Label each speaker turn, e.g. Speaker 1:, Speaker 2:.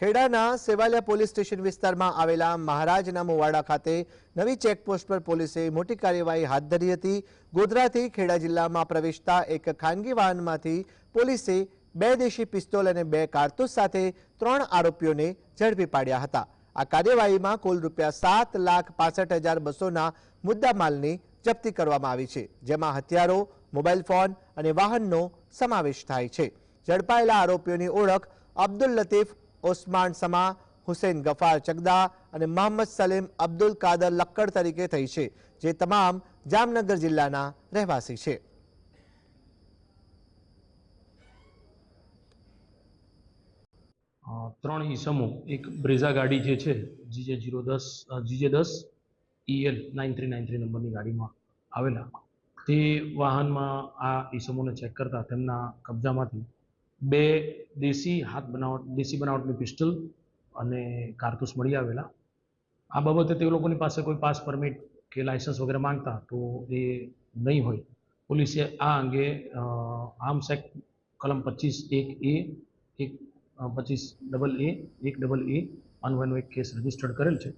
Speaker 1: ખેડાના Sevaliya police station વિસ્તારમાં આવેલા મહારાજના મુવાડા ખાતે નવી ચેકપોસ્ટ પર પોલીસે મોટી કાર્યવાહી હાથ ધરી હતી. ગોધરાથી ખેડા જિલ્લામાં પ્રવેશતા એક ખાનગી વાહનમાંથી પોલીસે બે દેશી પિસ્તોલ અને બે કારતૂસ સાથે ત્રણ આરોપીઓને ઝડપી પાડ્યા હતા. આ કાર્યવાહીમાં કુલ રૂપિયા સાત લાખ પાસઠ હજાર બસોના મુદ્દામાલની જપ્તી કરવામાં આવી છે, જેમાં હથિયારો, મોબાઈલ ફોન અને વાહનનો સમાવેશ થાય છે. ઝડપાયેલા આરોપીઓની ઓળખ અબ્દુલ લતીફ ઓસ્માન સમા, હુસેન ગફાર ચગદા અને મોહમ્મદ સલીમ અબ્દુલ કાદર લક્કડ તરીકે થઈ છે, જે તમામ જામનગર જિલ્લાના રહેવાસી છે.
Speaker 2: ત્રણ ઈસમો એક બ્રેઝા ગાડી જે છે, જીજે જીરો દસ જીજે દસ EL nine three nine three નંબરની ગાડીમાં આવેલા. તે વાહનમાં આ ઈસમોને ચેક કરતા તેમના કબજામાંથી બે દેશી હાથ બનાવટ, દેશી બનાવટની પિસ્ટલ અને કારતૂસ મળી આવેલા. આ બાબતે તે લોકોની પાસે કોઈ પાસ પરમિટ કે લાયસન્સ વગેરે માંગતા તો એ નહીં હોય. પોલીસે આ અંગે આર્મ્સ એક્ટ કલમ પચીસ એક એ, એક પચીસ ડબલ એ, એક ડબલ એ અન્વયનો એક કેસ રજીસ્ટર્ડ કરેલ છે.